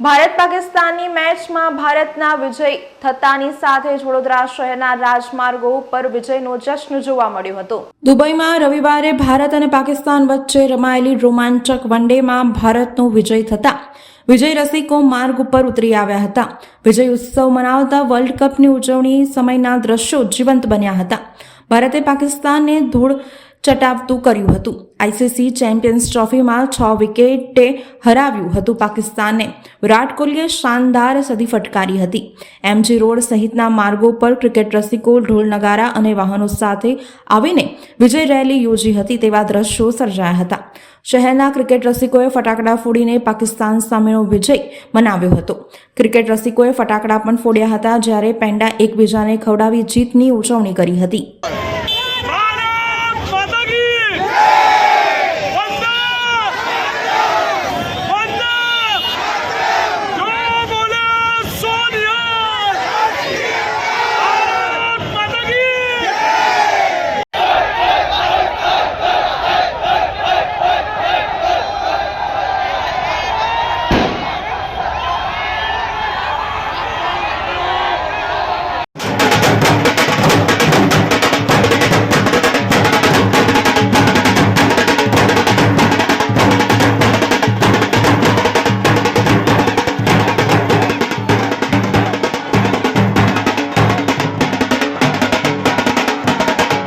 ભારત પાકિસ્તાનની મેચમાં ભારતના વિજય થતાની સાથે જ વડોદરા શહેરના રાજમાર્ગો ઉપર વિજયનો જશ્ન જોવા મળ્યો હતો. દુબઈમાં રવિવારે ભારત અને પાકિસ્તાન વચ્ચે રમાયેલી રોમાંચક વનડેમાં ભારતનો વિજય થતા વિજય રસિકો માર્ગ ઉપર ઉતરી આવ્યા હતા. વિજય ઉત્સવ મનાવતા વર્લ્ડ કપની ઉજવણી સમયના દ્રશ્યો જીવંત બન્યા હતા. ભારતે પાકિસ્તાનને ધૂળ ચટાવતું કર્યું હતું. આઈસીસી ચેમ્પિયન્સ ટ્રોફીમાં છ વિકેટે હરાવ્યું હતું પાકિસ્તાનને. વિરાટ કોહલીએ શાનદાર સદી ફટકારી હતી. એમજી રોડ સહિતના માર્ગો પર ક્રિકેટ રસિકો, ઢોલ નગારા અને વાહનો સાથે આવીને વિજય રેલી યોજી હતી તેવા દ્રશ્યો સર્જાયા હતા. શહેરના ક્રિકેટ રસિકોએ ફટાકડા ફોડીને પાકિસ્તાન સામેનો વિજય મનાવ્યો હતો. ક્રિકેટ રસિકોએ ફટાકડા પણ ફોડ્યા હતા જ્યારે પેંડા એકબીજાને ખવડાવી જીતની ઉજવણી કરી હતી.